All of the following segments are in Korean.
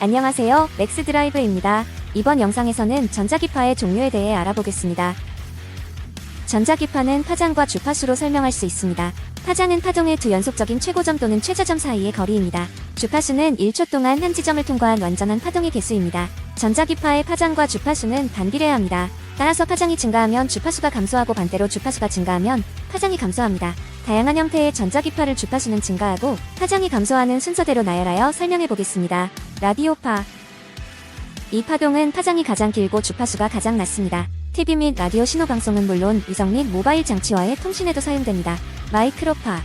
안녕하세요. 맥스 드라이브입니다. 이번 영상에서는 전자기파의 종류에 대해 알아보겠습니다. 전자기파는 파장과 주파수로 설명할 수 있습니다. 파장은 파동의 두 연속적인 최고점 또는 최저점 사이의 거리입니다. 주파수는 1초 동안 한 지점을 통과한 완전한 파동의 개수입니다. 전자기파의 파장과 주파수는 반비례합니다. 따라서 파장이 증가하면 주파수가 감소하고 반대로 주파수가 증가하면 파장이 감소합니다. 다양한 형태의 전자기파를 주파수는 증가하고 파장이 감소하는 순서대로 나열하여 설명해 보겠습니다. 라디오파 이 파동은 파장이 가장 길고 주파수가 가장 낮습니다. TV 및 라디오 신호 방송은 물론 위성 및 모바일 장치와의 통신에도 사용됩니다. 마이크로파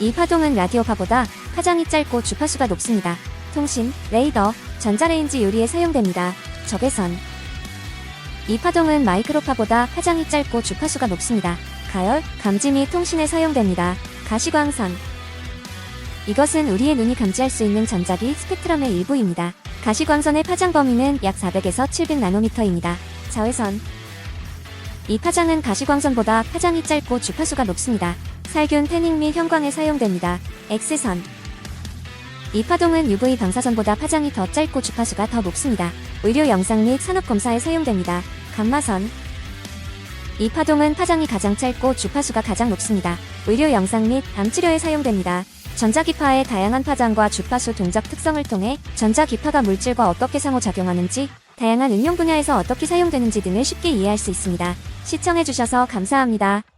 이 파동은 라디오파보다 파장이 짧고 주파수가 높습니다. 통신, 레이더, 전자레인지 요리에 사용됩니다. 적외선 이 파동은 마이크로파보다 파장이 짧고 주파수가 높습니다. 가열, 감지 및 통신에 사용됩니다. 가시광선 이것은 우리의 눈이 감지할 수 있는 전자기 스펙트럼의 일부입니다. 가시광선의 파장 범위는 약 400에서 700 나노미터입니다. 자외선 이 파장은 가시광선보다 파장이 짧고 주파수가 높습니다. 살균, 태닝 및 형광에 사용됩니다. X선 이 파동은 UV 방사선보다 파장이 더 짧고 주파수가 더 높습니다. 의료 영상 및 산업 검사에 사용됩니다. 감마선 이 파동은 파장이 가장 짧고 주파수가 가장 높습니다. 의료 영상 및 암 치료에 사용됩니다. 전자기파의 다양한 파장과 주파수 동작 특성을 통해 전자기파가 물질과 어떻게 상호작용하는지, 다양한 응용 분야에서 어떻게 사용되는지 등을 쉽게 이해할 수 있습니다. 시청해주셔서 감사합니다.